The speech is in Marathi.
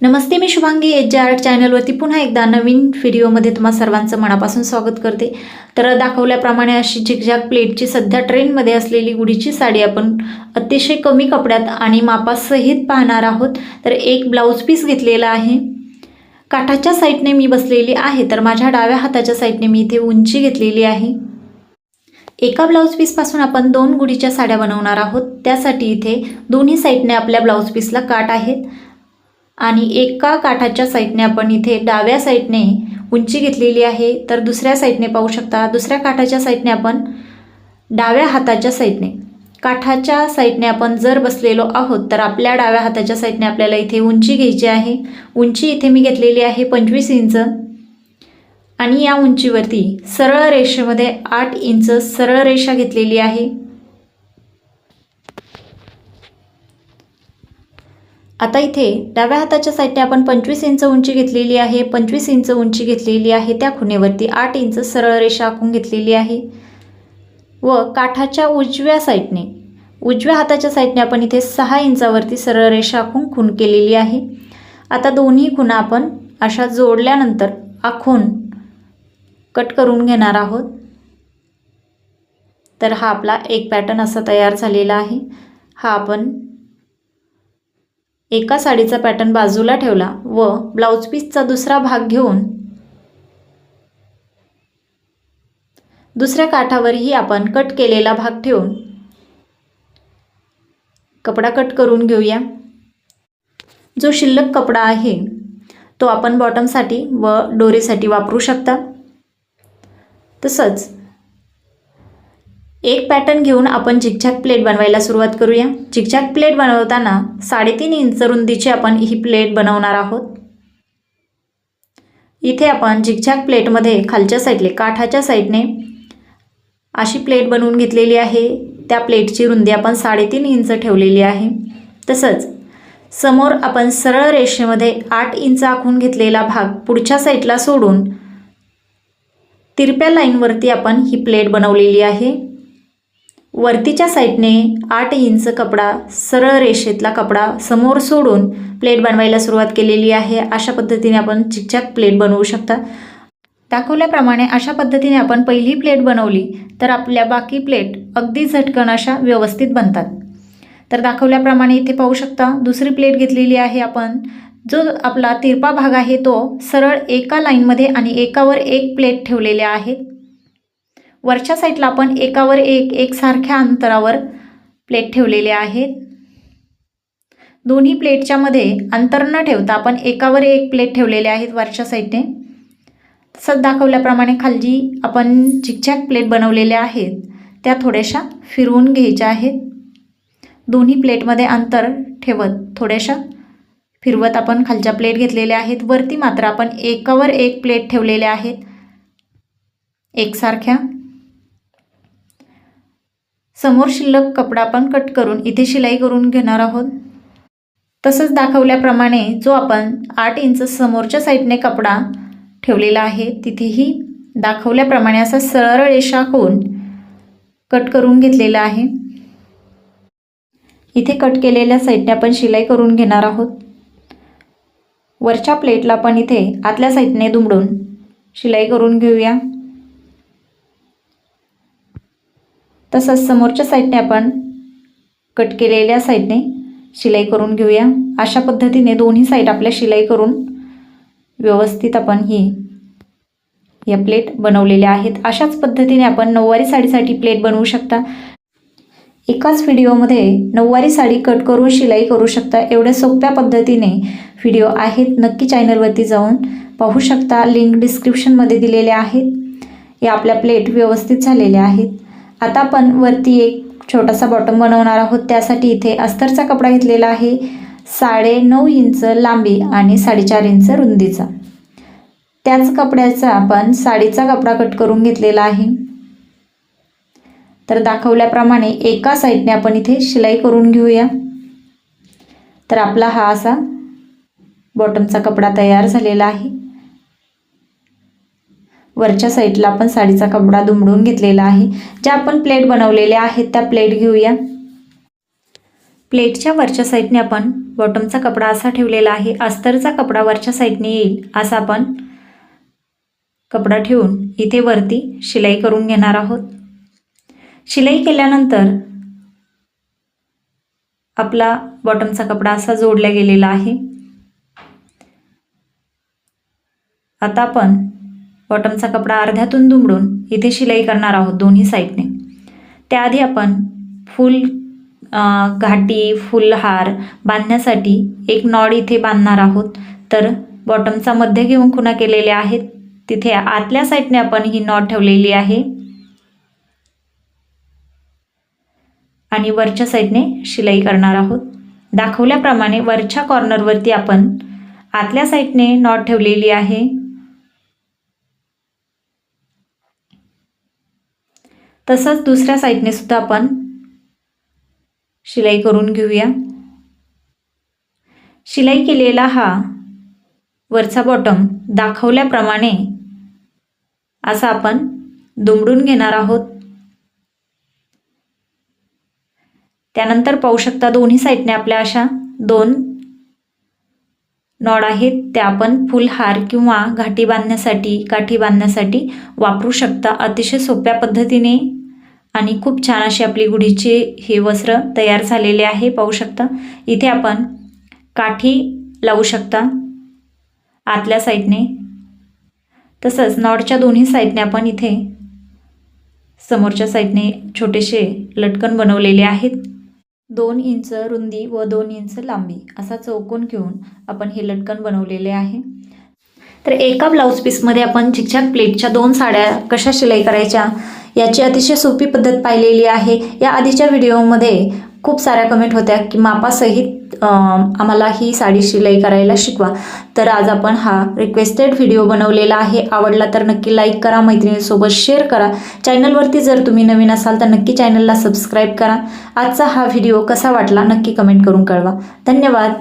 नमस्ते मी शुभांगी. एच जे आर्ट चॅनलवरती पुन्हा एकदा नवीन व्हिडिओमध्ये तुम्हा सर्वांचं मनापासून स्वागत करते. तर दाखवल्याप्रमाणे अशी झिकझॅक प्लेटची सध्या ट्रेंडमध्ये असलेली गुढीची साडी आपण अतिशय कमी कपड्यात आणि मापासहित पाहणार आहोत. तर एक ब्लाऊज पीस घेतलेला आहे. काठाच्या साईडने मी बसलेली आहे. तर माझ्या डाव्या हाताच्या साईडने मी इथे उंची घेतलेली आहे. एका ब्लाऊज पीसपासून आपण दोन गुढीच्या साड्या बनवणार आहोत. त्यासाठी इथे दोन्ही साईडने आपल्या ब्लाऊज पीसला काठ आहेत. आणि एका काठाच्या साईडने आपण इथे डाव्या साईडने उंची घेतलेली आहे तर दुसऱ्या साईडने पाहू शकता दुसऱ्या काठाच्या साईडने आपण डाव्या हाताच्या साईडने काठाच्या साईडने आपण जर बसलेलो आहोत तर आपल्या डाव्या हाताच्या साईडने आपल्याला इथे उंची घ्यायची आहे. उंची इथे मी घेतलेली आहे पंचवीस इंच आणि या उंचीवरती सरळ रेषेमध्ये आठ इंच सरळ रेषा घेतलेली आहे. आता इथे डाव्या हाताच्या साईडने आपण पंचवीस इंच उंची घेतलेली आहे. पंचवीस इंच उंची घेतलेली आहे. त्या खुणेवरती आठ इंच सरळ रेषा आखून घेतलेली आहे. व काठाच्या उजव्या साईडने उजव्या हाताच्या साईडने आपण इथे सहा इंचावरती सरळ रेषा आखून खून केलेली आहे. आता दोन्ही खुणा आपण अशा जोडल्यानंतर आखून कट करून घेणार आहोत. तर हा आपला एक पॅटर्न असा तयार झालेला आहे. हा आपण एका साडीचा पॅटर्न बाजूला ठेवला व ब्लाऊज पीसचा दुसरा भाग घेऊन दुसऱ्या काठावरही आपण कट केलेला भाग ठेवून कपडा कट करून घेऊया. जो शिल्लक कपडा आहे तो आपण बॉटमसाठी व डोरीसाठी वापरू शकता. तसंच एक पॅटर्न घेऊन आपण झिकझॅक प्लेट बनवायला सुरुवात करूया. झिकझॅक प्लेट बनवताना साडेतीन इंच रुंदीची आपण ही प्लेट बनवणार आहोत. इथे आपण झिकझॅक प्लेटमध्ये खालच्या साईडले काठाच्या साईडने अशी प्लेट बनवून घेतलेली आहे. त्या प्लेटची रुंदी आपण साडेतीन इंच ठेवलेली आहे. तसंच समोर आपण सरळ रेषेमध्ये आठ इंच आखून घेतलेला भाग पुढच्या साईडला सोडून तिरप्या लाईनवरती आपण ही प्लेट बनवलेली आहे. वरतीच्या साईडने आठ इंच कपडा सरळ रेषेतला कपडा समोर सोडून प्लेट बनवायला सुरुवात केलेली आहे. अशा पद्धतीने आपण चिकचाक प्लेट बनवू शकता. दाखवल्याप्रमाणे अशा पद्धतीने आपण पहिली प्लेट बनवली तर आपल्या बाकी प्लेट अगदी झटकन अशा व्यवस्थित बनतात. तर दाखवल्याप्रमाणे इथे पाहू शकता दुसरी प्लेट घेतलेली आहे आपण. जो आपला तिरपा भाग आहे तो सरळ एका लाईनमध्ये आणि एकावर एक प्लेट ठेवलेल्या आहेत. वरच्या साईडला आपण एकावर एक एकसारख्या अंतरावर प्लेट ठेवलेले आहेत. दोन्ही प्लेटच्या मध्ये अंतर न ठेवता आपण एकावर एक प्लेट ठेवलेले आहेत वरच्या साईडने. तसंच दाखवल्याप्रमाणे खालजी आपण झिकझॅक प्लेट बनवलेल्या आहेत. त्या थोड्याशा फिरवून घ्यायच्या आहेत. दोन्ही प्लेटमध्ये अंतर ठेवत थोड्याशा फिरवत आपण खालच्या प्लेट घेतलेल्या आहेत. वरती मात्र आपण एकावर एक प्लेट ठेवलेल्या आहेत. एकसारख्या समोर शिल्लक कपडा पण कट करून इथे शिलाई करून घेणार आहोत. तसंच दाखवल्याप्रमाणे जो आपण आठ इंच समोरच्या साईडने कपडा ठेवलेला आहे तिथेही दाखवल्याप्रमाणे असा सरळ रेषा होऊन कट करून घेतलेला आहे. इथे कट केलेल्या साईडने आपण शिलाई करून घेणार आहोत. वरच्या प्लेटला पण इथे आतल्या साईडने दुमडून शिलाई करून घेऊया. तसंच समोरच्या साईडने आपण कट केलेल्या साईडने शिलाई करून घेऊया. अशा पद्धतीने दोन्ही साईड आपल्या शिलाई करून व्यवस्थित आपण ही या प्लेट बनवलेल्या आहेत. अशाच पद्धतीने आपण नऊवारी साडीसाठी प्लेट बनवू शकता. एकाच व्हिडिओमध्ये नऊवारी साडी कट करून शिलाई करू शकता. एवढ्या सोप्या पद्धतीने व्हिडिओ आहेत. नक्की चॅनलवरती जाऊन पाहू शकता. लिंक डिस्क्रिप्शनमध्ये दिलेल्या आहेत. या आपल्या प्लेट व्यवस्थित झालेल्या आहेत. आता आपण वरती एक छोटासा बॉटम बनवणार आहोत. त्यासाठी इथे अस्तरचा कपडा घेतलेला आहे. साडे नऊ इंच लांबी आणि साडेचार इंच रुंदीचा. त्याच कपड्याचा आपण साडीचा कपडा कट करून घेतलेला आहे. तर दाखवल्याप्रमाणे एका साईडने आपण इथे शिलाई करून घेऊया. तर आपला हा असा बॉटमचा कपडा तयार झालेला आहे. वरच्या साईडला आपण साडीचा कपडा दुमडून घेतलेला आहे. ज्या आपण प्लेट बनवलेल्या आहेत त्या प्लेट घेऊया. प्लेटच्या वरच्या साईडने आपण बॉटमचा कपडा असा ठेवलेला आहे. अस्तरचा कपडा वरच्या साईडने येईल असा आपण कपडा ठेवून इथे वरती शिलाई करून घेणार आहोत. शिलाई केल्यानंतर आपला बॉटमचा कपडा असा जोडला गेलेला आहे. आता आपण बॉटमचा कपडा अर्ध्यातून दुमडून इथे शिलाई करणार आहोत दोन्ही साईडने. त्याआधी आपण फुल घाटी फुलहार बांधण्यासाठी एक नॉड इथे बांधणार आहोत. तर बॉटमचा मध्य घेऊन खुणा केलेल्या आहेत. तिथे आतल्या साईडने आपण ही नॉट ठेवलेली आहे. आणि वरच्या साईडने शिलाई करणार आहोत. दाखवल्याप्रमाणे वरच्या कॉर्नरवरती आपण आतल्या साईडने नॉट ठेवलेली आहे. तसंच दुसऱ्या साईडने सुद्धा आपण शिलाई करून घेऊया. शिलाई केलेला हा वरचा बॉटम दाखवल्याप्रमाणे असा आपण दुमडून घेणार आहोत. त्यानंतर पाहू शकता दोन्ही साईडने आपल्या अशा दोन नॉड आहेत त्या आपण फुलहार किंवा घाटी बांधण्यासाठी काठी बांधण्यासाठी वापरू शकता. अतिशय सोप्या पद्धतीने आणि खूप छान अशी आपली गुढीचे हे वस्त्र तयार झालेले आहे. पाहू शकता. इथे आपण काठी लावू शकता आतल्या साईडने. तसंच नॉडच्या दोन्ही साईडने आपण इथे समोरच्या साईडने छोटेसे लटकन बनवलेले आहेत. दोन इंच रुंदी व दोन इंच लांबी असा चौकोन घेऊन आपण हे लटकन बनवलेले आहे. तर एका ब्लाऊज पीसमध्ये आपण झिकझॅक प्लेटच्या दोन साड्या कशा शिलाई करायच्या याची अतिशय सोपी पद्धत पाहिलेली आहे. या आधीच्या व्हिडिओमध्ये खूप साऱ्या कमेंट होत्या की मापासहित आम्हाला ही साडी शिलाई करायला शिकवा. तर आज आपण हा रिक्वेस्टेड व्हिडिओ बनवलेला आहे. आवडला तर नक्की लाईक करा मैत्रिणींसोबत शेअर करा. चॅनलवरती जर तुम्ही नवीन असाल तर नक्की चॅनलला सबस्क्राईब करा. आजचा हा व्हिडिओ कसा वाटला नक्की कमेंट करून कळवा. धन्यवाद.